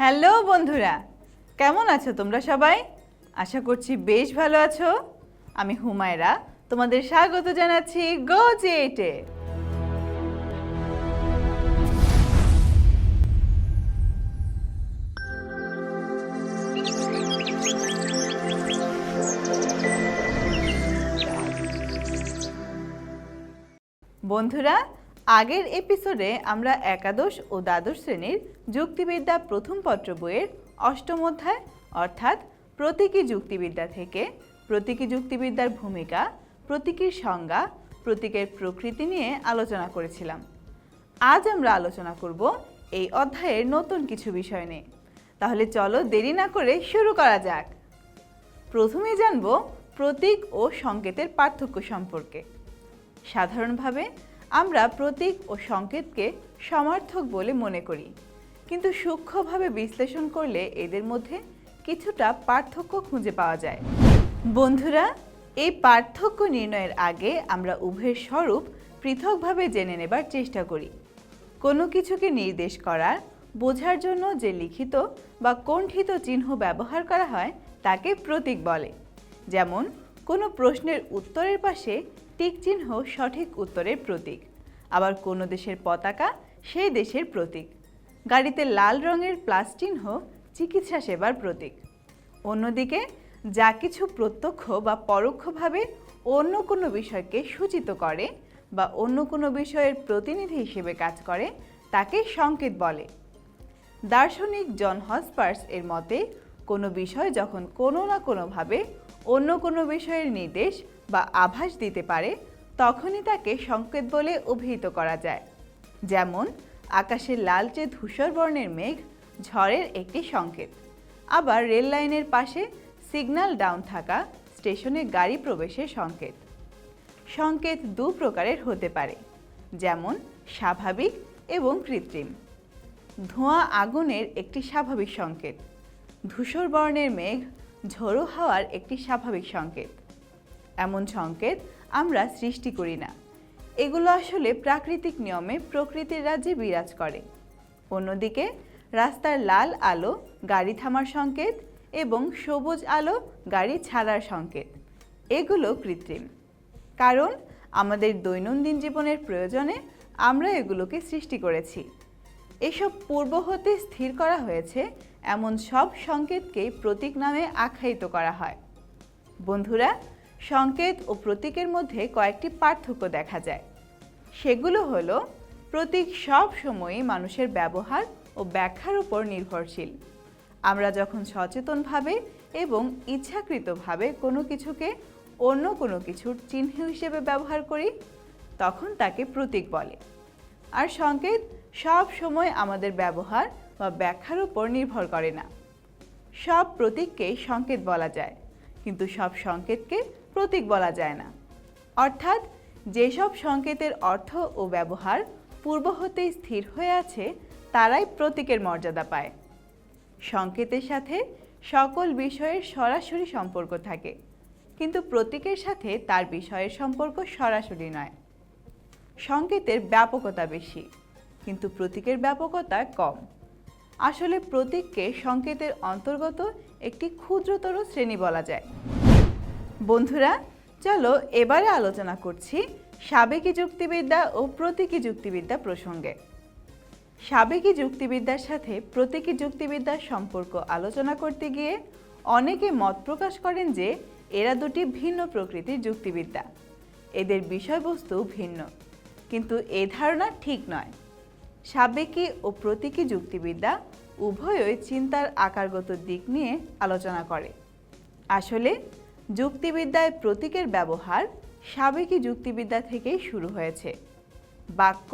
Hello বন্ধুরা, কেমন আছো তোমরা সবাই? আশা করছি বেশ ভালো আছো। আমি হুমায়রা, তোমাদের স্বাগত জানাচ্ছি গো জেটে বন্ধুরা আগের এপিসোডে আমরা একাদশ ও দ্বাদশ শ্রেণির যুক্তিবিদ্যা প্রথম পত্র বইয়ের অষ্টম অধ্যায়, অর্থাৎ প্রতীকী যুক্তিবিদ্যা থেকে প্রতীকী যুক্তিবিদ্যার ভূমিকা, প্রতীকীর সংজ্ঞা, প্রতীকের প্রকৃতি নিয়ে আলোচনা করেছিলাম। আজ আমরা আলোচনা করব এই অধ্যায়ের নতুন কিছু বিষয় নিয়ে। তাহলে চলো দেরি না করে শুরু করা যাক। প্রথমে জানব প্রতীক ও সংকেতের পার্থক্য সম্পর্কে। সাধারণভাবে আমরা প্রতীক ও সংকেতকে সমার্থক বলে মনে করি। কিন্তু সূক্ষ্মভাবে বিশ্লেষণ করলে এদের মধ্যে কিছুটা পার্থক্য খুঁজে পাওয়া যায়। বন্ধুরা, এই পার্থক্য নির্ণয়ের আগে আমরা উভয়ের স্বরূপ পৃথকভাবে জেনে নেবার চেষ্টা করি। কোনো কিছুকে নির্দেশ করার বোঝার জন্য যে লিখিত বা কণ্ঠিত চিহ্ন ব্যবহার করা হয়, তাকে প্রতীক বলে। যেমন, কোনো প্রশ্নের উত্তরের পাশে টিক চিহ্ন সঠিক উত্তরের প্রতীক। আবার কোনো দেশের পতাকা, সেই দেশের প্রতীক। গাড়িতে লাল রঙের প্লাস চিহ্ন, চিকিৎসা সেবার প্রতীক। অন্যদিকে, যা কিছু প্রত্যক্ষ বা পরোক্ষভাবে অন্য কোনো বিষয়কে সূচিত করে বা অন্য কোনো বিষয়ের প্রতিনিধি হিসেবে কাজ করে, তাকে সংকেত বলে। দার্শনিক জন হসপার্স এর মতে, কোনো বিষয় যখন কোনো না কোনোভাবে অন্য কোনো বিষয়ের নির্দেশ বা আভাস দিতে পারে, তখনই তাকে সংকেত বলে অভিহিত করা যায়। যেমন, আকাশের লালচে ধূসর বর্ণের মেঘ, ঝড়ের একটি সংকেত। আবার রেল লাইনের পাশে সিগন্যাল ডাউন থাকা স্টেশনে গাড়ি প্রবেশের সংকেত। সংকেত দু প্রকারের হতে পারে, যেমন, স্বাভাবিক এবং কৃত্রিম। ধোঁয়া আগুনের একটি স্বাভাবিক সংকেত। ধূসর বর্ণের মেঘ ঝোড়ো হাওয়ার একটি স্বাভাবিক সংকেত। এমন সংকেত আমরা সৃষ্টি করি না। এগুলো আসলে প্রাকৃতিক নিয়মে প্রকৃতির রাজ্যে বিরাজ করে। অন্যদিকে, রাস্তার লাল আলো গাড়ি থামার সংকেত এবং সবুজ আলো গাড়ি ছাড়ার সংকেত। এগুলো কৃত্রিম। কারণ, আমাদের দৈনন্দিন জীবনের প্রয়োজনে আমরা এগুলোকে সৃষ্টি করেছি। এসব পূর্ব হতে স্থির করা হয়েছে, এমন সব সংকেতকেই প্রতীক নামে আখ্যায়িত করা হয়। বন্ধুরা সংকেত ও প্রতীকের মধ্যে কয়েকটি পার্থক্য দেখা যায়। সেগুলো হলো, প্রতীক সব সময়ই মানুষের ব্যবহার ও ব্যাখ্যার উপর নির্ভরশীল। আমরা যখন সচেতনভাবে এবং ইচ্ছাকৃতভাবে কোনো কিছুকে অন্য কোনো কিছুর চিহ্ন হিসেবে ব্যবহার করি, তখন তাকে প্রতীক বলে। আর সংকেত সব সময় আমাদের ব্যবহার বা ব্যাখ্যার উপর নির্ভর করে না। সব প্রতীককেই সংকেত বলা যায়, কিন্তু সব সংকেতকে প্রতীক বলা যায় না। অর্থাৎ, যেসব সংকেতের অর্থ ও ব্যবহার পূর্ব হতেই স্থির হয়ে আছে, তারাই প্রতীকের মর্যাদা পায়। সংকেতের সাথে সকল বিষয়ের সরাসরি সম্পর্ক থাকে, কিন্তু প্রতীকের সাথে তার বিষয়ের সম্পর্ক সরাসরি নয়। সংকেতের ব্যাপকতা বেশি, কিন্তু প্রতীকের ব্যাপকতা কম। আসলে প্রতীককে সংকেতের অন্তর্গত একটি ক্ষুদ্রতর শ্রেণি বলা যায়। বন্ধুরা, চলো এবারে আলোচনা করছি সাবেকি যুক্তিবিদ্যা ও প্রতীকী যুক্তিবিদ্যা প্রসঙ্গে। সাবেকি যুক্তিবিদ্যার সাথে প্রতীকী যুক্তিবিদ্যার সম্পর্ক আলোচনা করতে গিয়ে অনেকে মত প্রকাশ করেন যে এরা দুটি ভিন্ন প্রকৃতির যুক্তিবিদ্যা। এদের বিষয়বস্তু ভিন্ন, কিন্তু এ ধারণা ঠিক নয়। সাবেকি ও প্রতীকী যুক্তিবিদ্যা উভয়ই চিন্তার আকারগত দিক নিয়ে আলোচনা করে। আসলে যুক্তিবিদ্যায় প্রতীকের ব্যবহার সাবেকি যুক্তিবিদ্যা থেকেই শুরু হয়েছে। বাক্য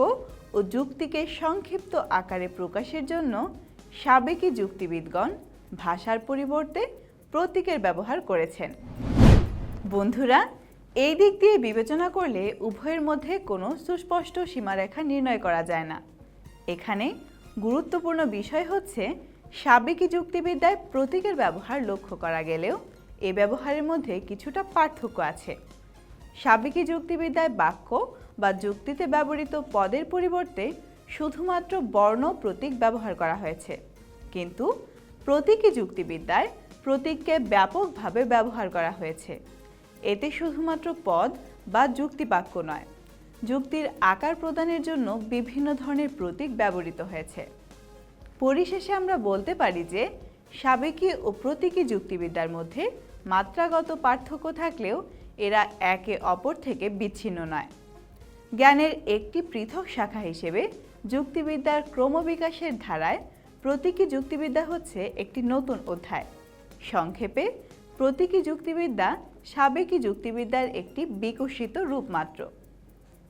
ও যুক্তিকে সংক্ষিপ্ত আকারে প্রকাশের জন্য সাবেকি যুক্তিবিদগণ ভাষার পরিবর্তে প্রতীকের ব্যবহার করেছেন। বন্ধুরা, এই দিক দিয়ে বিবেচনা করলে উভয়ের মধ্যে কোনো সুস্পষ্ট সীমারেখা নির্ণয় করা যায় না। এখানে গুরুত্বপূর্ণ বিষয় হচ্ছে সাবেকি যুক্তিবিদ্যায় প্রতীকের ব্যবহার লক্ষ্য করা গেলেও এ ব্যবহারের মধ্যে কিছুটা পার্থক্য আছে। সাবেকি যুক্তিবিদ্যায় বাক্য বা যুক্তিতে ব্যবহৃত পদের পরিবর্তে শুধুমাত্র বর্ণ প্রতীক ব্যবহার করা হয়েছে। কিন্তু প্রতীকী যুক্তিবিদ্যায় প্রতীককে ব্যাপকভাবে ব্যবহার করা হয়েছে। এতে শুধুমাত্র পদ বা যুক্তিবাক্য নয়, যুক্তির আকার প্রদানের জন্য বিভিন্ন ধরনের প্রতীক ব্যবহৃত হয়েছে। পরিশেষে আমরা বলতে পারি যে সাবেকী ও প্রতীকী যুক্তিবিদ্যার মধ্যে মাত্রাগত পার্থক্য থাকলেও এরা একে অপর থেকে বিচ্ছিন্ন নয়। জ্ঞানের একটি পৃথক শাখা হিসেবে যুক্তিবিদ্যার ক্রমবিকাশের ধারায় প্রতীকী যুক্তিবিদ্যা হচ্ছে একটি নতুন অধ্যায়। সংক্ষেপে, প্রতীকী যুক্তিবিদ্যা সাবেকী যুক্তিবিদ্যার একটি বিকশিত রূপ মাত্র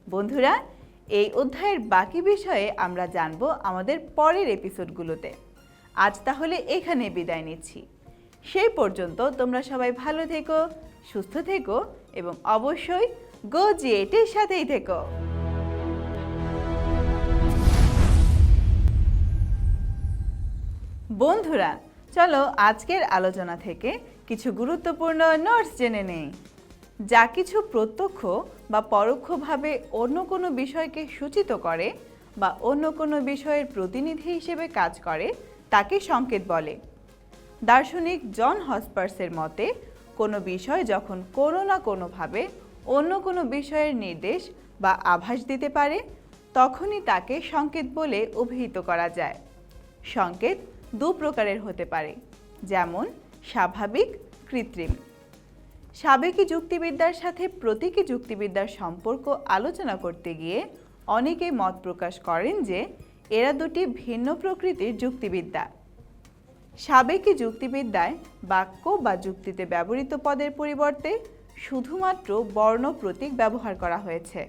বন্ধুরা, এই অধ্যায়ের বাকি বিষয়ে আমরা জানব আমাদের পরের এপিসোডগুলোতে আজ তাহলে এখানে বিদায় নিচ্ছি। সেই পর্যন্ত তোমরা সবাই ভালো থেকো, সুস্থ থেকো এবং অবশ্যই গো জিএটের সাথেই থেকো। বন্ধুরা, চলো আজকের আলোচনা থেকে কিছু গুরুত্বপূর্ণ নোটস জেনে নেই। যা কিছু প্রত্যক্ষ বা পরোক্ষভাবে অন্য কোনো বিষয়কে সূচিত করে বা অন্য কোনো বিষয়ের প্রতিনিধি হিসেবে কাজ করে, তাকে সংকেত বলে। দার্শনিক জন হসপার্সের মতে, কোনো বিষয় যখন কোনো না কোনোভাবে অন্য কোনো বিষয়ের নির্দেশ বা আভাস দিতে পারে, তখনই তাকে সংকেত বলে অভিহিত করা যায়। সংকেত দু প্রকারের হতে পারে, যেমন স্বাভাবিক, কৃত্রিম। সাবেকি যুক্তিবিদ্যার সাথে প্রতীকী যুক্তিবিদ্যার সম্পর্ক আলোচনা করতে গিয়ে অনেকে মত প্রকাশ করেন যে, এরা দুটি ভিন্ন প্রকৃতির যুক্তিবিদ্যা। সাবেকি যুক্তিবিদ্যায় বাক্য বা যুক্তিতে ব্যবহৃত পদের পরিবর্তে শুধুমাত্র বর্ণ প্রতীক ব্যবহার করা হয়েছে।